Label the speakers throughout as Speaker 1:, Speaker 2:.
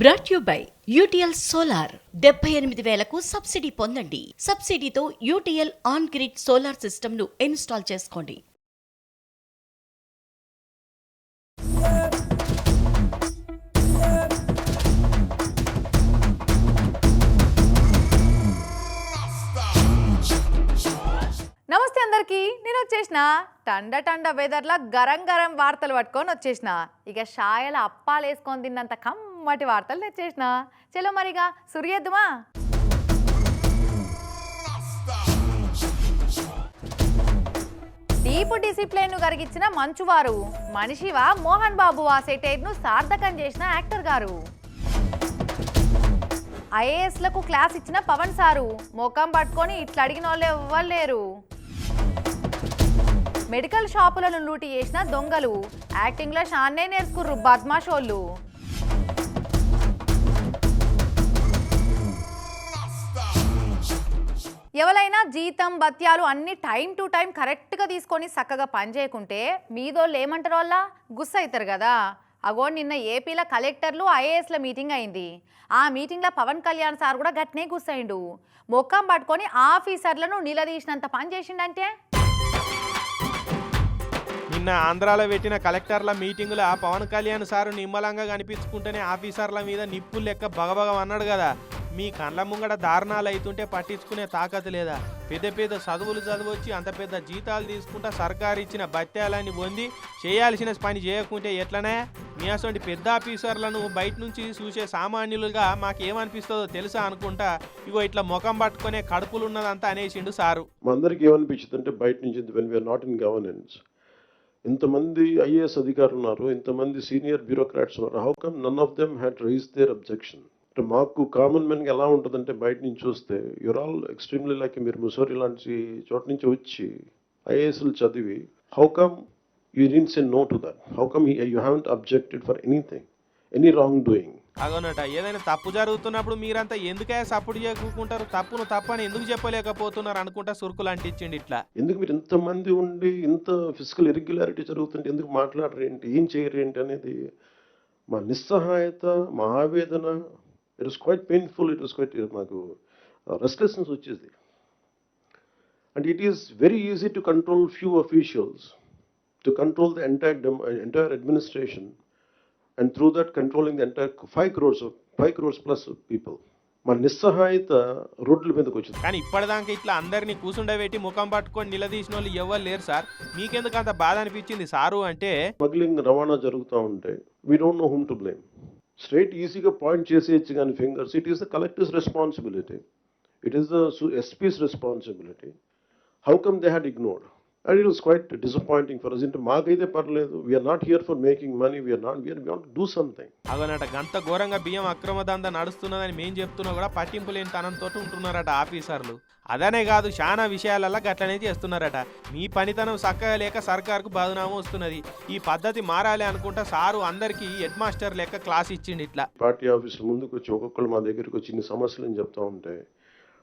Speaker 1: Brought you by UTL solar డెబ్బై ఎనిమిది వేలకు సబ్సిడీ పొందండి. సబ్సిడీతో యూటీఎల్ ఆన్ గ్రిడ్ సోలార్ సిస్టమ్ను ఇన్స్టాల్ చేసుకోండి.
Speaker 2: నమస్తే అందరికీ. నేను వచ్చేసిన. టండ టండ వెదర్లా గరం గరం వార్తలు పట్టుకొని వచ్చేసిన. ఇక షాయల అప్పాలు వేసుకొని తిన్నంత కమ్మటి వార్తలు తెచ్చేసిన. చలో మరిగా సురియేద్దుమా? డీప్ డిసిప్లిన్ను కరిగించిన మంచువారు. మనిషివా మోహన్ బాబు ఆ సెటైర్ను సార్థకం చేసిన యాక్టర్ గారు. ఐఏఎస్లకు క్లాస్ ఇచ్చిన పవన్ సారు. ముఖం పట్టుకొని ఇట్లా అడిగిన వాళ్ళు ఎవ్వలేరు. మెడికల్ షాపులను లూటి చేసిన దొంగలు. యాక్టింగ్లో షాన్నే నేర్చుకుర్రు బద్మాషోళ్ళు. ఎవరైనా జీతం బత్యాలు అన్ని టైం టు టైం కరెక్ట్గా తీసుకొని చక్కగా పని చేయకుంటే మీదోళ్ళు ఏమంటారు వాళ్ళ గుస్స అవుతారు కదా. అగో నిన్న ఏపీలో కలెక్టర్లు ఐఏఎస్ల మీటింగ్ అయింది. ఆ మీటింగ్లో పవన్ కళ్యాణ్ సార్ కూడా గట్నే గుస్సయిండు. మొక్కం పట్టుకొని ఆఫీసర్లను నిలదీసినంత పని చేసిండంటే?
Speaker 3: నిన్న ఆంధ్రాలో పెట్టిన కలెక్టర్ల మీటింగుల పవన్ కళ్యాణ్ సారు నిమ్మలంగా కనిపించుకుంటేనే ఆఫీసర్ల మీద నిప్పులు లెక్క భగభగం అన్నాడు కదా. మీ కళ్ళ ముంగడ దారుణాలు అవుతుంటే పట్టించుకునే తాకత లేదా? పెద్ద పెద్ద చదువులు చదవచ్చి అంత పెద్ద జీతాలు తీసుకుంటా సర్కారు ఇచ్చిన బత్యాలని పొంది చేయాల్సిన పని చేయకుంటే ఎట్లనే? మీ అసలు పెద్ద ఆఫీసర్లను బయట నుంచి చూసే సామాన్యులుగా మాకేమనిపిస్తుందో తెలుసా అనుకుంటా? ఇగో ఇట్లా ముఖం పట్టుకునే కడుపులు ఉన్నదంతా అనేసిండు సారు.
Speaker 4: అందరికి ఏమనిపించింది అంటే బయట నుంచి నాట్ ఇన్ గవర్నెన్స్? ఇంతమంది ఐఏఎస్ అధికారులు ఉన్నారు ఇంతమంది సీనియర్ బ్యూరోక్రాట్స్ ఉన్నారు. How come none of them had raise their objection మాకు కామన్ మెన్కి ఎలా ఉంటుందంటే బయట నుంచి చూస్తే యువర్ ఆల్ ఎక్స్ట్రీమ్లీ లైక్ మీరు ముసోరి లాంటి చోట నుంచి వచ్చి ఐఏఎస్లు చదివి how come you deans a no to that how come you haven't objected for anything any wrong doing
Speaker 3: అగోనట ఏదైనా తప్పు జరుగుతున్నప్పుడు మీరంతా ఎందుకే సపోర్ట్ చేయకుంటారు? తప్పును తప్పని ఎందుకు చెప్పలేకపోతున్నారు అనుకుంటా సురుకులు అంటించిండి ఇట్లా.
Speaker 4: ఎందుకు మీరు ఇంతమంది ఉండి ఇంత ఫిజికల్ ఇరెగ్యులారిటీ జరుగుతుంటే ఎందుకు మాట్లాడరు ఏంటి ఏం చేయరు ఏంటి అనేది మా నిస్సహాయత మా ఆవేదన it was quite painful it was quite మాకు రెస్ట్లెస్నెస్ వచ్చేది. And it is very easy to control few officials to control the entire entire administration and through that controlling the entire five crores five crores plus people మా నిస్సహాయత రోడ్ల మీదకి వచ్చింది.
Speaker 3: కానీ ఇప్పటిదాకా ఇట్లా అందరినీ కూసుండబెట్టి ముఖం పట్టుకొని నిలదీసిన వాళ్ళు ఎవరు లేరు సార్. మీకెందుకు అంత బాధ అనిపించింది సారు అంటే
Speaker 4: స్మగ్లింగ్ రవాణా జరుగుతూ ఉంటే we don't know whom to blame straight ఈజీగా పాయింట్ చేసేయచ్చు కానీ fingers it is the collectives responsibility it is the SPs responsibility how come they had ignored and it was quite disappointing for us ఇంటే మాకైతే పర్లేదు. We are not here for making money we are not we are want do something
Speaker 3: అగనట గంత ఘోరంగా బియ్యం అక్రమ దంద నడుస్తున్నదని మేం చెప్తున్నా కూడా పట్టింపు లేని తనంతో ఉంటున్నారట ఆఫీసర్లు. అదనే కాదు చాలా విషయాలలో గట్లనే చేస్తున్నారట. మీ పనితనం చక్కగా లేక సర్కార్కు బదునామా వస్తున్నది. ఈ పద్ధతి మారాలి అనుకుంటా సారు అందరికీ హెడ్ మాస్టర్ లెక్క క్లాస్ ఇచ్చిండు ఇట్లా.
Speaker 4: పార్టీ ఆఫీసుల ముందుకు వచ్చి ఒక్కొక్కరు మా దగ్గరికి వచ్చి ఇన్ని సమస్యలు అని చెప్తా ఉంటే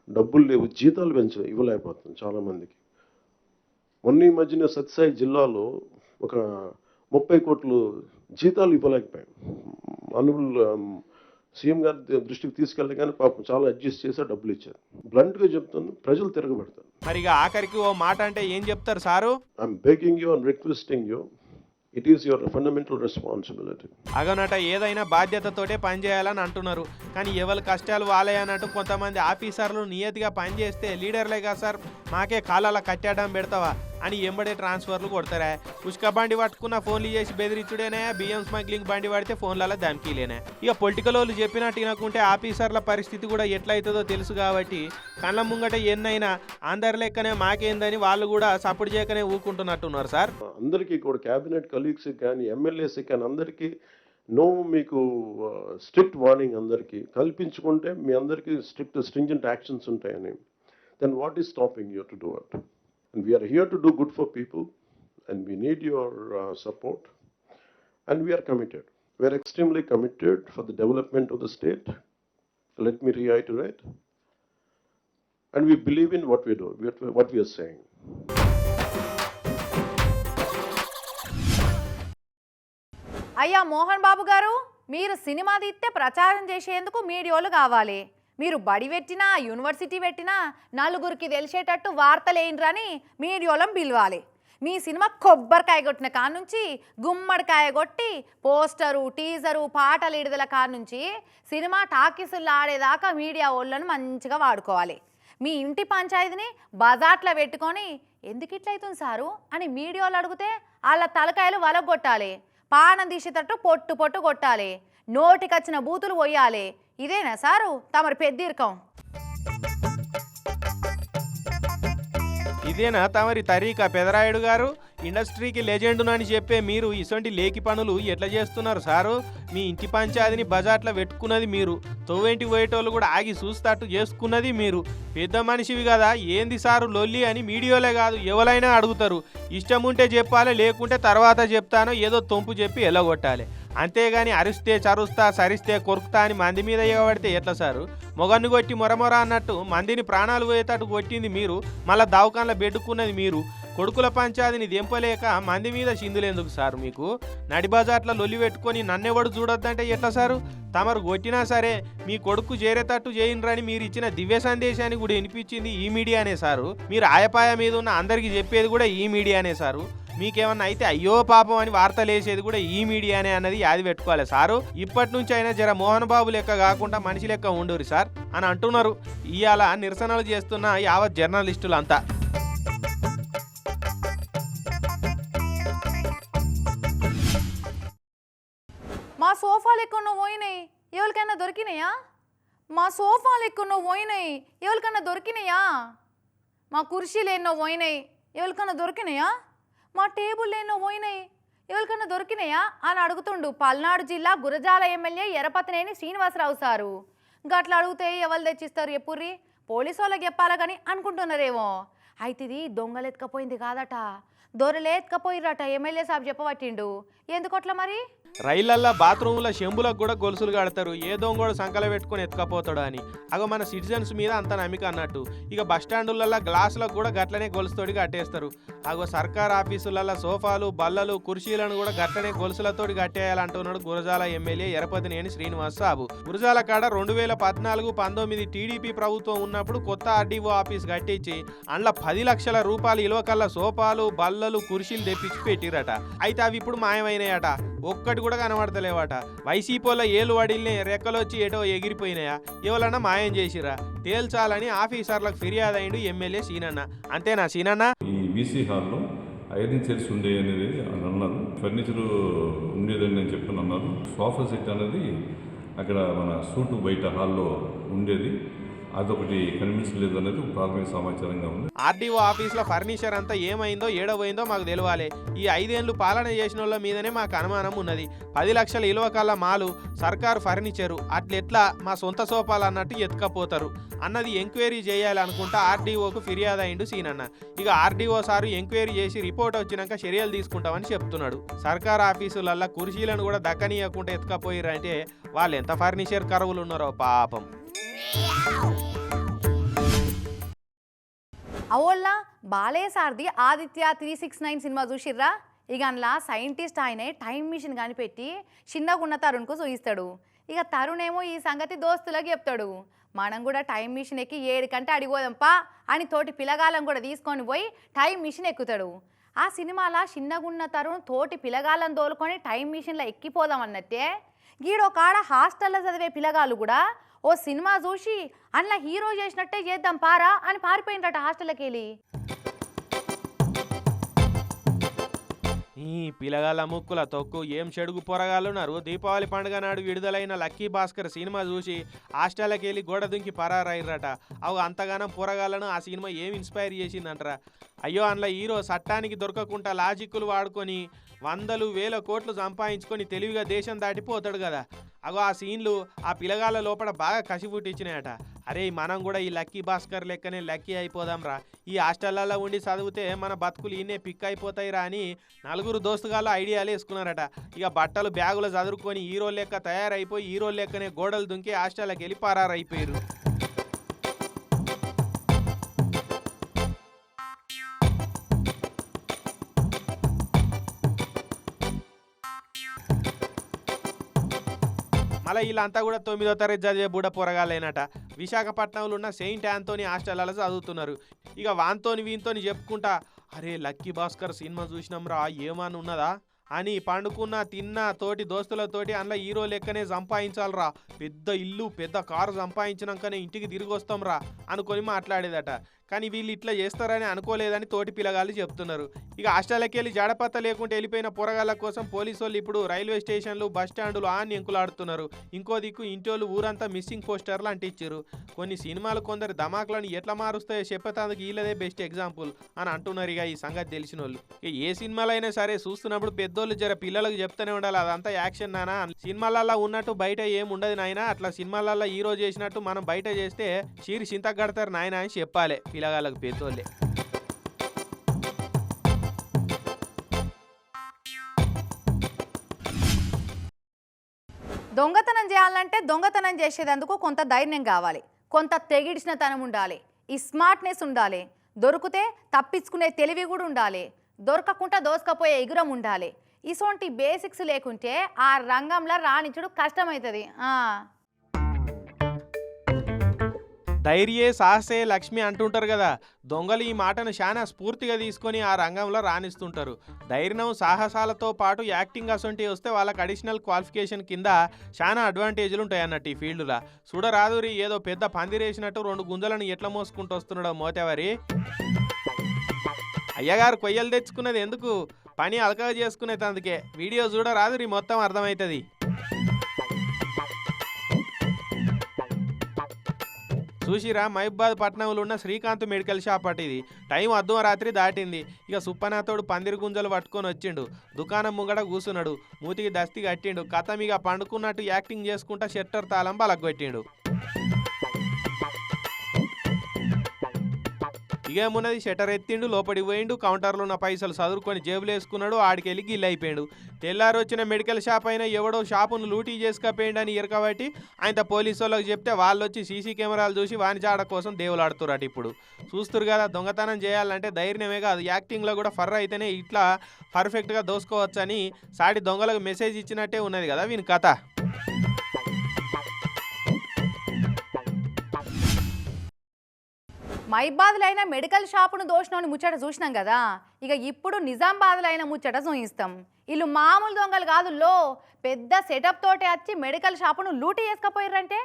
Speaker 4: డబ్బులు లేవు జీతాలు పెంచ ఇవ్వలేకపోతుంది చాలామందికి. మొన్న ఈ మధ్యన సత్యసాయి జిల్లాలో ఒక ముప్పై కోట్లు జీతాలు ఇవ్వలేకపోయాం. అనుబుల్ సీఎం గారి దృష్టికి తీసుకెళ్ళగానే పాపం చాలా అడ్జస్ట్ చేసి డబ్బులు ఇచ్చారు. బ్లంట్గా చెప్తాను ప్రజలు తిరగబడతారు.
Speaker 3: మరి ఇక ఆఖరికి ఓ మాట అంటే ఏం చెప్తారు sir?
Speaker 4: I'm begging you and requesting you it is your fundamental responsibility
Speaker 3: అగనట ఏదైనా బాధ్యతతోటే పనిచేయాలని అంటున్నారు. కానీ ఎవరి కష్టాలు వాళ్ళే అన్నట్టు కొంతమంది ఆఫీసర్లు నియతిగా పనిచేస్తే లీడర్లే కదా సార్ మాకే కాలాల కట్టడం పెడతావా? అని ఎంబడే ట్రాన్స్ఫర్లు కొడతారా? పుష్క బండి పట్టుకున్న ఫోన్లు చేసి బెదిరించుడేనే? బియ్యం స్మగ్లింగ్ బండి పడితే ఫోన్లలో ధమ్కీలేనే? ఇక పొలిటికల్ వాళ్ళు చెప్పినట్టు వినకుంటే ఆఫీసర్ల పరిస్థితి కూడా ఎట్లయితుందో తెలుసు కాబట్టి కళ్ళ ముంగట ఎన్నైనా అందరి లెక్కనే మాకేందని వాళ్ళు కూడా సపోర్ట్ చేయకనే ఊకుంటున్నట్టున్నారు సార్.
Speaker 4: అందరికీ కూడా క్యాబినెట్ కలీగ్స్ కానీ ఎమ్మెల్యేస్ కానీ అందరికీ నో మీకు స్ట్రిక్ట్ వార్నింగ్ అందరికీ. కల్పించుకుంటే మీ అందరికీ స్ట్రిక్ట్ స్ట్రింజెంట్ యాక్షన్స్ ఉంటాయని. Then what is stopping you to do it and we are here to do good need people uh, support. And your support and We are extremely committed for for development of of the state me reiterate. And and believe in what we do, what we are saying.
Speaker 2: అయ్యా మోహన్ బాబు గారు మీరు cinema తీస్తే ప్రచారం చేసేందుకు మీడియోలు కావాలి మీరు బడి పెట్టినా యూనివర్సిటీ పెట్టినా నలుగురికి తెలిసేటట్టు వార్తలు ఏంట్రని మీడియోలం పిలవాలి. మీ సినిమా కొబ్బరికాయ కొట్టిన కాడ నుంచి గుమ్మడికాయ కొట్టి పోస్టరు టీజరు పాటలు విడుదల కాడ నుంచి సినిమా టాకీసులు ఆడేదాకా మీడియా వాళ్ళను మంచిగా వాడుకోవాలి. మీ ఇంటి పంచాయతీని బజార్లో పెట్టుకొని ఎందుకు ఇట్లయితుంది సారు అని మీడియాలో అడిగితే వాళ్ళ తలకాయలు వలగొట్టాలి. పానం తీసేటట్టు పొట్టు పొట్టు కొట్టాలి. నోటికొచ్చిన బూతులు పోయాలి. ఇదేనా సారు? తమరి పెద్దీర్కం
Speaker 3: ఇదేనా తమరి తరీకా పెదరాయుడు గారు? ఇండస్ట్రీకి లెజెండ్ అని చెప్పే మీరు ఇసొంటి లేకి పనులు ఎట్లా చేస్తున్నారు సారు? మీ ఇంటి పంచాయతీని బజార్లో పెట్టుకున్నది మీరు. తోవేంటి పోయేటోళ్ళు కూడా ఆగి చూస్తట్టు చేసుకున్నది మీరు. పెద్ద మనిషివి కదా ఏంది సారు లొల్లి అని మీడియోలే కాదు ఎవరైనా అడుగుతారు. ఇష్టం ఉంటే చెప్పాలి లేకుంటే తర్వాత చెప్తానో ఏదో తొంపు చెప్పి ఎలగొట్టాలి. అంతేగాని అరిస్తే చరుస్తా సరిస్తే కొరుకుతా అని మంది మీద ఇవ్వబడితే ఎట్లా సారు? మొగన్ను కొట్టి మొరమొర అన్నట్టు మందిని ప్రాణాలు పోయేటట్టు కొట్టింది మీరు. మళ్ళా దవకాన్లో బెడ్డుకున్నది మీరు. కొడుకుల పంచాదిని దెంపలేక మంది మీద చిందులేందుకు సారు మీకు? నడిబజార్లో లొల్లి పెట్టుకొని నన్నెవడు చూడొద్దంటే ఎట్లా సారు? తమరు కొట్టినా సరే మీ కొడుకు చేరేటట్టు చేయండ్రని మీరు ఇచ్చిన దివ్య సందేశాన్ని కూడా వినిపించింది ఈ మీడియానే సారు. మీరు ఆయపాయ మీద ఉన్న అందరికీ చెప్పేది కూడా ఈ మీడియానే సారు. మీకేమన్నా అయితే అయ్యో పాపం అని వార్తలు వేసేది కూడా ఈ మీడియానే అన్నది యాది పెట్టుకోవాలి సారు. ఇప్పటి నుంచి అయినా జర మోహన్ బాబు లెక్క కాకుండా మనిషి లెక్క ఉండరు సార్. అని అంటున్నారు. ఇవాళ నిరసనలు చేస్తున్న యావత్ జర్నలిస్టులు
Speaker 2: సోఫాలు ఎక్కువ పోయినాయి. ఎవరికైనా దొరికినాయా? మా సోఫాలు ఎక్కువ పోయినాయి. ఎవరికైనా దొరికినాయా? మా కుర్చీలు ఎన్నో పోయినాయి. ఎవరికైనా దొరికినాయా? మా టేబుల్ ఎన్నో పోయినాయి. ఎవరికైనా దొరికినాయా? అని అడుగుతుండు పల్నాడు జిల్లా గురజాల ఎమ్మెల్యే ఎరపతినేని శ్రీనివాసరావు సారు. గట్లా అడిగితే ఎవరు తెచ్చిస్తారు ఎప్పుర్రి? పోలీసు వాళ్ళకి చెప్పాలా కానీ అనుకుంటున్నారేమో. అయితే ఇది దొంగలు ఎత్తుకపోయింది కాదట. దొరలే ఎత్తుకపోయిరట ఎమ్మెల్యే సాబ్ చెప్పబట్టిండు. ఎందుకట్లా మరి?
Speaker 3: రైళ్ళల్లో బాత్రూంల చెంబులకు కూడా గొలుసులు కడతారు ఏ దొంగోడు సంకల పెట్టుకొని ఎత్తుకపోతాడు అని. అగో మన సిటిజన్స్ మీద అంత నమ్మిక అన్నట్టు. ఇక బస్ స్టాండులలో గ్లాసులకు కూడా గట్లనే గొలుసుతోటి కట్టేస్తారు అగో సర్కార్ ఆఫీసులలో సోఫాలు బల్లలు కుర్చీలను కూడా గట్లనే గొలుసులతోటి కట్టేయాలంటున్నాడు గురజాల ఎమ్మెల్యే ఎరపతినేని శ్రీనివాస్ సాబు. గురజాల కాడ రెండు వేల పద్నాలుగు పంతొమ్మిది టీడీపీ ప్రభుత్వం ఉన్నప్పుడు కొత్త ఆర్డీఓ ఆఫీస్ కట్టించి అందులో పది లక్షల రూపాయలు ఇలువ కల్లా సోఫాలు బల్లలు కుర్చీలు తెప్పించి పెట్టిరట. అయితే అవి ఇప్పుడు మాయమైనాయట. ఒక్కటి కూడా కనబడతలేవాట. వైసీపీలో ఏలు వడిల్ని రెక్కలొచ్చి ఏటో ఎగిరిపోయినాయా? ఎవరన్నా మాయం చేసిరా తేల్చాలని ఆఫీసర్లకు ఫిర్యాదు అయిండు ఎమ్మెల్యే సీనన్న. అంతేనా సీనన్న?
Speaker 5: ఈ బీసీ హాల్లో ఐరన్ చైర్స్ ఉండే అనేది అని అన్నారు. ఫర్నిచర్ ఉండేదని నేను చెప్పని అన్నారు సోఫా సెట్ అనేది అక్కడ మన సూటు బయట హాల్లో ఉండేది. అదొకటి కనిపించలేదు అనేది ప్రాథమిక సమాచారంగా ఉంది.
Speaker 3: ఆర్డీఓ ఆఫీస్లో ఫర్నిచర్ అంతా ఏమైందో ఏడబోయిందో మాకు తెలియాలి ఈ ఐదేళ్ళు పాలన చేసిన వాళ్ళ మీదనే మాకు అనుమానం ఉన్నది. పది లక్షల ఇలువ కళ్ళ మాలు సర్కారు ఫర్నిచరు అట్లెట్లా మా సొంత సోపాలు అన్నట్టు ఎత్తుకపోతారు. అన్నది ఎంక్వైరీ చేయాలనుకుంటా ఆర్డీఓకు ఫిర్యాదు అయిండు సీనన్న. ఇక ఆర్డీఓ సారు ఎంక్వైరీ చేసి రిపోర్ట్ వచ్చినాక చర్యలు తీసుకుంటామని చెప్తున్నాడు. సర్కార్ ఆఫీసులల్లో కుర్చీలను కూడా దక్కనీయకుండా ఎత్తుకపోయారంటే వాళ్ళు ఎంత ఫర్నిచర్ కరువులు ఉన్నారో పాపం.
Speaker 2: అవోళ్ళ Balayya సార్ది Aditya three six nine cinema చూసిర్రా? ఇక అందులో సైంటిస్ట్ ఆయనే టైం మిషన్ కనిపెట్టి చిన్నగా ఉన్న తరుణ్కు చూయిస్తాడు. ఇక తరుణ్ ఏమో ఈ సంగతి దోస్తులకు చెప్తాడు. మనం కూడా టైం మిషన్ ఎక్కి ఏడు కంటే అడిగోదంపా అని తోటి పిలగాలం కూడా తీసుకొని పోయి టైం మిషన్ ఎక్కుతాడు. ఆ సినిమాలో చిన్నగున్న తరుణ్ తోటి పిలగాలం తోలుకొని టైం మిషన్లో ఎక్కిపోదాం అన్నట్టే. గీడొకాడ హాస్టల్లో చదివే పిలగాలు కూడా ఓ సినిమా చూసి అందులో హీరో చేసినట్టే చేద్దాం పారా అని పారిపోయిందట హాస్టల్కి వెళ్ళి
Speaker 3: ఈ పిలగాళ్ళ ముక్కుల తొక్కు ఏం చెడుగు పొరగాళ్ళున్నారు? దీపావళి పండుగ నాడు విడుదలైన లక్కీ భాస్కర్ సినిమా చూసి హాస్టల్కి వెళ్ళి గోడ దుంకి పరారైర్రట అవు అంతగానం పొరగాళ్ళను ఆ సినిమా ఏం ఇన్స్పైర్ చేసిందంటరా? అయ్యో అందులో హీరో చట్టానికి దొరకకుండా లాజిక్కులు వాడుకొని వందలు వేల కోట్లు సంపాదించుకొని తెలివిగా దేశం దాటిపోతాడు కదా. అగో ఆ సీన్లు ఆ పిలగాల లోపల బాగా కసి పుట్టించినాయట. అరే మనం కూడా ఈ లక్కీ భాస్కర్ లెక్కనే లక్కీ అయిపోదాంరా. ఈ హాస్టళ్ళలో ఉండి చదివితే మన బతుకులు ఈయనే పిక్ అయిపోతాయి రా అని నలుగురు దోస్తుగాళ్ళు ఐడియాలు వేసుకున్నారట. ఇక బట్టలు బ్యాగులు చదువుకొని హీరో లెక్క తయారైపోయి హీరో లెక్కనే గోడలు దుంకి హాస్టల్కి వెళ్ళి పారారైపోయారు అలా వీళ్ళంతా కూడా తొమ్మిదో తరగతి చదివే బుడ పొరగాలేనట విశాఖపట్నంలో ఉన్న సెయింట్ ఆంథోనీ హాస్టల్లో చదువుతున్నారు. ఇక వాన్తోని వీన్తోని చెప్పుకుంటా అరే లక్కీ భాస్కర్ సినిమా చూసినాంరా ఏమని ఉన్నదా అని పండుకున్న తిన్న తోటి దోస్తులతోటి అందులో హీరో లెక్కనే సంపాదించాలరా. పెద్ద ఇల్లు పెద్ద కారు సంపాదించినాకనే ఇంటికి తిరిగి వస్తాంరా అనుకొని మాట్లాడేదట. కానీ వీళ్ళు ఇట్లా చేస్తారని అనుకోలేదని తోటి పిల్లగాళ్ళు చెప్తున్నారు. ఇక హాస్టల్కి వెళ్ళి జాడపత్త లేకుంటే వెళ్ళిపోయిన పోరగాళ్ళ కోసం పోలీసు వాళ్ళు ఇప్పుడు రైల్వే స్టేషన్లు బస్ స్టాండ్లు ఆన్ ఎంకులాడుతున్నారు ఇంకో దిక్కు ఇంటోళ్ళు ఊరంతా మిస్సింగ్ పోస్టర్లు అంటించారు కొన్ని సినిమాలు కొందరు ధమాకులను ఎట్లా మారుస్తాయో చెప్పేతందుకు వీళ్ళదే బెస్ట్ ఎగ్జాంపుల్ అని అంటున్నారు ఇక ఈ సంగతి తెలిసిన వాళ్ళు ఏ సినిమాలు అయినా సరే చూస్తున్నప్పుడు పెద్దోళ్ళు జర పిల్లలకు చెప్తూనే ఉండాలి. అదంతా యాక్షన్ నానా సినిమాలల్లో ఉన్నట్టు బయట ఏం ఉండదు నాయన. అట్లా సినిమాలల్లో హీరో చేసినట్టు మనం బయట చేస్తే చీరి చింతకు కడతారు నాయన అని చెప్పాలి. పిల్లగాళ్ళకు పెద్దోళ్ళే
Speaker 2: దొంగతనం చేయాలంటే దొంగతనం చేసేదందుకు కొంత ధైర్యం కావాలి. కొంత తెగిడిచిన తనం ఉండాలి. ఈ స్మార్ట్నెస్ ఉండాలి. దొరికితే తప్పించుకునే తెలివి కూడా ఉండాలి. దొరకకుండా దోసుకపోయే ఎగురం ఉండాలి. ఇసొంటి బేసిక్స్ లేకుంటే ఆ రంగంలో రాణించడం కష్టమవుతుంది
Speaker 3: ధైర్యే సాహసే లక్ష్మి అంటుంటారు కదా. దొంగలు ఈ మాటను చాలా స్ఫూర్తిగా తీసుకొని ఆ రంగంలో రాణిస్తుంటారు. ధైర్యం సాహసాలతో పాటు యాక్టింగ్ అసొంటి వస్తే వాళ్ళకి అడిషనల్ క్వాలిఫికేషన్ కింద చాలా అడ్వాంటేజ్లు ఉంటాయి అన్నట్టు ఈ ఫీల్డ్లో. చూడరాదురి ఏదో పెద్ద పందిరేసినట్టు రెండు గుంజలను ఎట్లా మోసుకుంటూ వస్తున్నాడో మోతేవారి? అయ్యగారు కొయ్యలు తెచ్చుకున్నది ఎందుకు? పని అలకగా చేసుకునేది అందుకే వీడియో చూడరాదురి మొత్తం అర్థమవుతుంది చూసిరా మహిబాద్ పట్నంలో ఉన్న శ్రీకాంత్ మెడికల్ షాప్ అటు ఇది. టైం అర్ధం రాత్రి దాటింది. ఇక సుప్పనాథోడు పందిరి గుంజలు పట్టుకొని వచ్చిండు. దుకాణం ముంగడ కూసున్నాడు మూతికి దస్తి కట్టిండు. కథం ఇక పండుకున్నట్టు యాక్టింగ్ చేసుకుంటా షట్టర్ తాళం బలగొట్టిండు. ఇకేమున్నది షటర్ ఎత్తిండు లోపలికి పోయిండు కౌంటర్లో ఉన్న పైసలు చదువుకొని జేబులు వేసుకున్నాడు ఆడికెళ్ళి గిల్లు అయిపోయాడు. తెల్లారి వచ్చిన మెడికల్ షాప్ అయినా ఎవడో షాపును లూటీ చేసుకపోయిండు అని ఇరకబట్టి ఆయన పోలీసు వాళ్ళకి చెప్తే వాళ్ళు వచ్చి సీసీ కెమెరాలు చూసి వాని చాడ కోసం దేవులాడుతున్నారు ఇప్పుడు. చూస్తురు కదా దొంగతనం చేయాలంటే ధైర్యమే కాదు. యాక్టింగ్లో కూడా ఫర్ర అయితేనే ఇట్లా పర్ఫెక్ట్గా దోసుకోవచ్చని సాటి దొంగలకు మెసేజ్ ఇచ్చినట్టే ఉన్నది కదా వీని కథ.
Speaker 2: మైబాద్లో అయిన మెడికల్ షాపును దోషణని ముచ్చట చూసినాం కదా. ఇక ఇప్పుడు నిజామాబాద్లో అయిన ముచ్చట చూయిస్తాం. వీళ్ళు మామూలు దొంగలు కాదు లో పెద్ద సెటప్ తోటే వచ్చి మెడికల్ షాపును లూటీ వేసుకపోయారంటే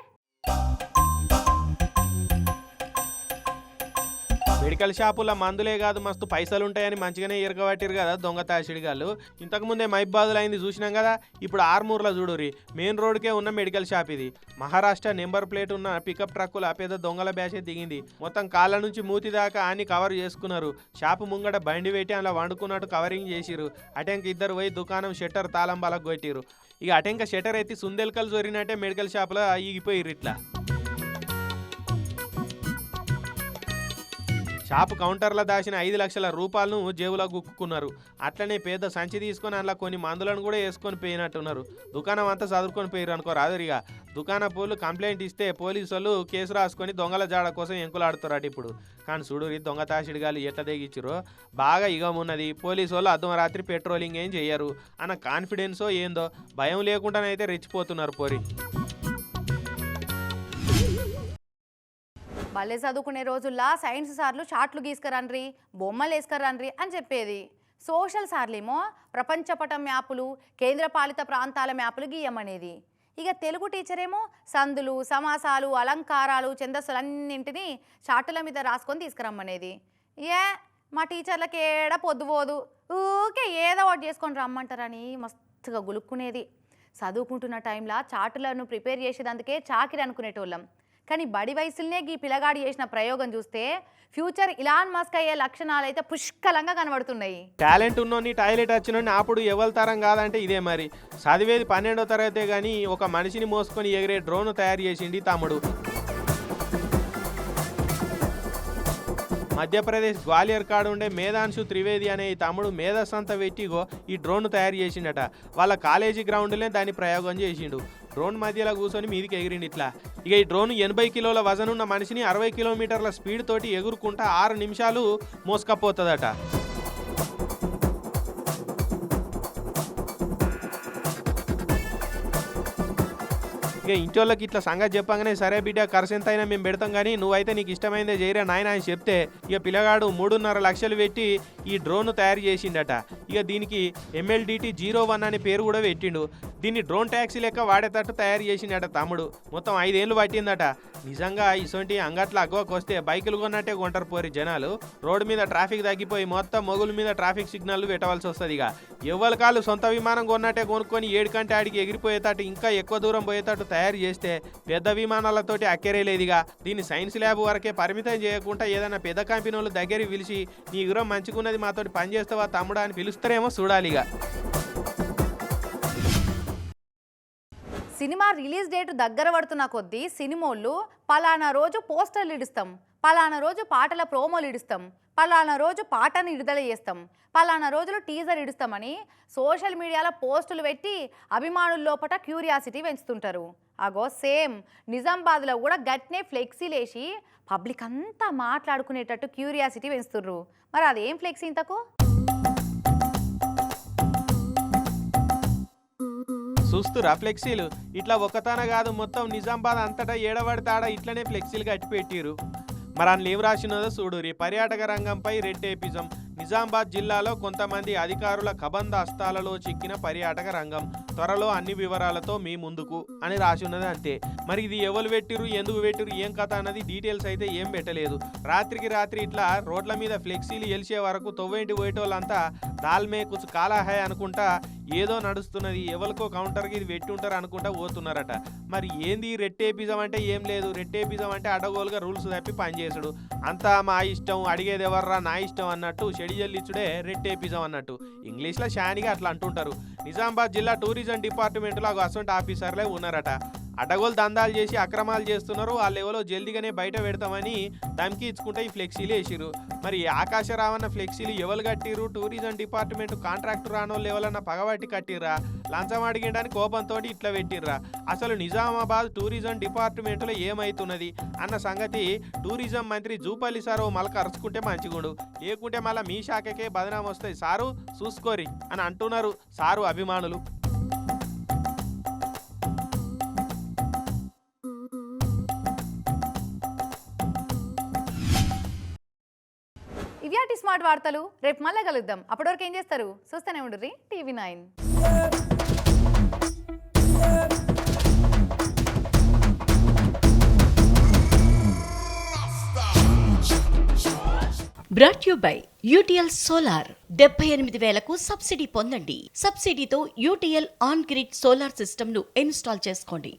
Speaker 3: మెడికల్ షాపుల మందులే కాదు మస్తు పైసలు ఉంటాయని మంచిగానే ఇరగబట్టిరు కదా దొంగ తాసిడిగాళ్ళు ఇంతకుముందే మైబాదులు అయింది చూసినాం కదా ఇప్పుడు ఆర్మూర్లో చూడురి మెయిన్ రోడ్కే ఉన్న మెడికల్ షాప్ ఇది. మహారాష్ట్ర నెంబర్ ప్లేట్ ఉన్న పికప్ ట్రక్కుల పెద్ద దొంగల బ్యాచే దిగింది. మొత్తం కాళ్ళ నుంచి మూతి దాకా అని కవర్ చేసుకున్నారు. షాపు ముంగట బండి పెట్టి అలా వండుకున్నట్టు కవరింగ్ చేసిరు అటెంక ఇద్దరు పోయి దుకాణం షట్టర్ తాళం బలకు కొట్టిరు ఇక అటెంక షట్టర్ ఎత్తి సుందెలకలు జోరినట్టే మెడికల్ షాప్లో ఈగిపోయిర్రు ఇట్లా. షాపు కౌంటర్లో దాచిన ఐదు లక్షల రూపాయలను జేబులో గుక్కున్నారు. అట్లనే పేద సంచి తీసుకొని అందులో కొన్ని మందులను కూడా వేసుకొని పోయినట్టున్నారు. దుకాణం అంతా చదువుకొని పోయారు అనుకో రాదురిగా. దుకాణ పోలు కంప్లైంట్ ఇస్తే పోలీసు వాళ్ళు కేసు రాసుకొని దొంగల జాడ కోసం ఎంకులాడుతారట ఇప్పుడు. కానీ చూడురి ఈ దొంగ తాసిడిగాలు ఎట్లా తెగించారో బాగా ఇగం ఉన్నది. పోలీసు వాళ్ళు అర్ధం రాత్రి పెట్రోలింగ్ ఏం చేయరు అన్న కాన్ఫిడెన్సో ఏందో. భయం లేకుండానైతే రెచ్చిపోతున్నారు పోరి.
Speaker 2: భలే చదువుకునే రోజుల్లో సైన్స్ సార్లు షార్ట్లు గీసుకరండ్రి బొమ్మలు వేసుకరండ్రి అని చెప్పేది. సోషల్ సార్లేమో ప్రపంచపటం మ్యాపులు కేంద్రపాలిత ప్రాంతాల మ్యాపులు గీయమనేది. ఇక తెలుగు టీచరేమో సందులు సమాసాలు అలంకారాలు ఛందస్సులన్నింటినీ చాటుల మీద రాసుకొని తీసుకురమ్మనేది. ఏ మా టీచర్లకి ఏడ పొద్దుపోదు ఊకే ఏదో ఒకటి చేసుకొని రమ్మంటారని మస్తుగా గులుక్కునేది. చదువుకుంటున్న టైంలో చాటులను ప్రిపేర్ చేసేదందుకే చాకిరి అనుకునేటోళ్ళం. కానీ బడి వయసులనే ఈ పిల్లగాడు చేసిన ప్రయోగం చూస్తే ఫ్యూచర్ ఇలాన్ మస్క్ అయ్యే లక్షణాలు అయితే పుష్కలంగా కనబడుతున్నాయి.
Speaker 3: టాలెంట్ ఉన్నోని టాయిలెట్ వచ్చినోని అప్పుడు ఎవరి తరం కాదంటే ఇదే మరి. చదివేది పన్నెండో తరగతే కానీ ఒక మనిషిని మోసుకొని ఎగిరే డ్రోన్ తయారు చేసిండి తమ్ముడు. మధ్యప్రదేశ్ గ్వాలియర్ కాడ ఉండే మేధాంశు త్రివేది అనే ఈ తమ్ముడు మేధస్సంత పెట్టిగో ఈ డ్రోన్ తయారు చేసిండట. వాళ్ళ కాలేజీ గ్రౌండ్లే దాన్ని ప్రయోగం చేసిండు. డ్రోన్ మధ్యలో కూర్చొని మీదికి ఎగిరిండి ఇట్లా. ఇక ఈ డ్రోన్ ఎనభై కిలోల వజనున్న మనిషిని అరవై కిలోమీటర్ల స్పీడ్ తోటి ఎగురుకుంటా ఆరు నిమిషాలు మోసుకపోతుందట. ఇక ఇక ఇంటోళ్ళకి ఇట్లా సంగతి చెప్పగానే సరే బిడ్డ ఖర్చు ఎంత అయినా మేము పెడతాం కానీ నువ్వైతే నీకు ఇష్టమైందే చేయరా నాయన అని చెప్తే ఇక పిల్లగాడు మూడున్నర లక్షలు పెట్టి ఈ డ్రోన్ తయారు చేసిండట. ఇక దీనికి ఎంఎల్డిటి జీరో వన్ అనే పేరు కూడా పెట్టిండు. దీన్ని డ్రోన్ ట్యాక్సీ లెక్క వాడేటట్టు తయారు చేసిండట తమ్ముడు. మొత్తం ఐదేళ్ళు పట్టిందట. నిజంగా ఇసొంటి అంగట్ల అగ్వకు వస్తే బైకులు కొన్నట్టే కొంటారు పోరి జనాలు. రోడ్డు మీద ట్రాఫిక్ తగ్గిపోయి మొత్తం మొగుల మీద ట్రాఫిక్ సిగ్నల్ పెట్టవలసి వస్తుంది ఇక. ఎవరి కాళ్ళు సొంత విమానం కొన్నట్టే కొనుక్కొని ఏడు కంటే ఆడికి ఎగిరిపోయేటట్టు ఇంకా ఎక్కువ దూరం పోయేటట్టు తయారు చేస్తే పెద్ద విమానాలతోటి అక్కెరేలేదిగా దీన్ని సైన్స్ ల్యాబ్ వరకే పరిమితం చేయకుండా ఏదైనా పెద్ద కంపెనీ వాళ్ళు దగ్గరికి పిలిచి నీ గురం మంచిగున్నది మాతోటి పని చేస్తావా తమ్ముడా అని పిలుస్తారేమో చూడాలిగా
Speaker 2: సినిమా రిలీజ్ డేట్ దగ్గర పడుతున్న కొద్దీ సినిమోళ్ళు పలానా రోజు పోస్టర్లు ఇడుస్తాం పలానా రోజు పాటల ప్రోమోలు ఇడుస్తాం పలానా రోజు పాటను విడుదల చేస్తాం పలానా రోజులు టీజర్ ఇడుస్తామని సోషల్ మీడియాలో పోస్టులు పెట్టి అభిమానుల లోపల క్యూరియాసిటీ పెంచుతుంటారు. అగో సేమ్ నిజామాబాద్లో కూడా గట్నే ఫ్లెక్సీలేసి పబ్లిక్ అంతా మాట్లాడుకునేటట్టు క్యూరియాసిటీ పెంచుతుర్రు. మరి అదేం ఫ్లెక్సీ ఇంతకు?
Speaker 3: చూస్తురా ఫ్లెక్సీలు. ఇట్లా ఒకతన కాదు మొత్తం నిజామాబాద్ అంతటా ఏడబడతాడ? ఇట్లనే ఫ్లెక్సీలు కట్టి పెట్టిరు మరి అందులో ఏం రాసినదో చూడురి పర్యాటక రంగంపై రెడ్ ఏపిజం. నిజామాబాద్ జిల్లాలో కొంతమంది అధికారుల కబంధ హస్తాలలో చిక్కిన పర్యాటక రంగం. త్వరలో అన్ని వివరాలతో మీ ముందుకు అని రాసి ఉన్నది అంతే. మరి ఇది ఎవరు పెట్టిరు ఎందుకు పెట్టిరు ఏం కథ అన్నది డీటెయిల్స్ అయితే ఏం పెట్టలేదు. రాత్రికి రాత్రి ఇట్లా రోడ్ల మీద ఫ్లెక్సీలు ఎలిసే వరకు తొవ్వేంటి పోయేటోళ్ళంతా దాల్మే కుచు కాలాహే అనుకుంటా ఏదో నడుస్తున్నది ఎవరికో కౌంటర్కి ఇది పెట్టి ఉంటారు అనుకుంటా పోతున్నారట. మరి ఏంది రెట్టేపిజం అంటే ఏం లేదు. రెట్టేపిజం అంటే అడగోలుగా రూల్స్ తప్పి పనిచేసాడు అంతా మా ఇష్టం అడిగేది ఎవర్రా నా ఇష్టం అన్నట్టు షెడ్యూల్ ఇచ్చుడే రెట్టేపిజం అన్నట్టు. ఇంగ్లీష్లో షానిగా అట్లా అంటుంటారు. నిజామాబాద్ జిల్లా టూరిజం డిపార్ట్మెంట్లో అసొంటి ఆఫీసర్లే ఉన్నారట. అడ్డగోలు దందాలు చేసి అక్రమాలు చేస్తున్నారు. వాళ్ళు ఎవరో జల్దిగానే బయట పెడతామని దమ్కి ఇచ్చుకుంటే ఈ ఫ్లెక్సీలు వేసిరు మరి ఆకాశరావన్న ఫ్లెక్సీలు ఎవరు కట్టిరు టూరిజం డిపార్ట్మెంట్ కాంట్రాక్టర్ రానోళ్ళు ఎవరన్నా పగబట్టి కట్టిర్రా? లంచం అడిగిండని కోపంతో ఇట్లా పెట్టిర్రా? అసలు నిజామాబాద్ టూరిజం డిపార్ట్మెంట్లో ఏమైతున్నది? అన్న సంగతి టూరిజం మంత్రి జూపల్లి సారు మళ్ళీ అరుచుకుంటే మంచిగుండు. లేకుంటే మళ్ళీ మీ శాఖకే బదనాం వస్తాయి సారు చూసుకోరి అని అంటున్నారు సారు అభిమానులు.
Speaker 2: వార్తలు. రేపు మళ్ళీ కలుద్దాం. అప్పటివరకు ఏం చేస్తారు? చూస్తూనే ఉండుర్రి. TV nine.
Speaker 1: Brought you by UTL solar డెబ్బై ఎనిమిది వేలకు సబ్సిడీ పొందండి. సబ్సిడీతో UTL on grid solar system install చేసుకోండి.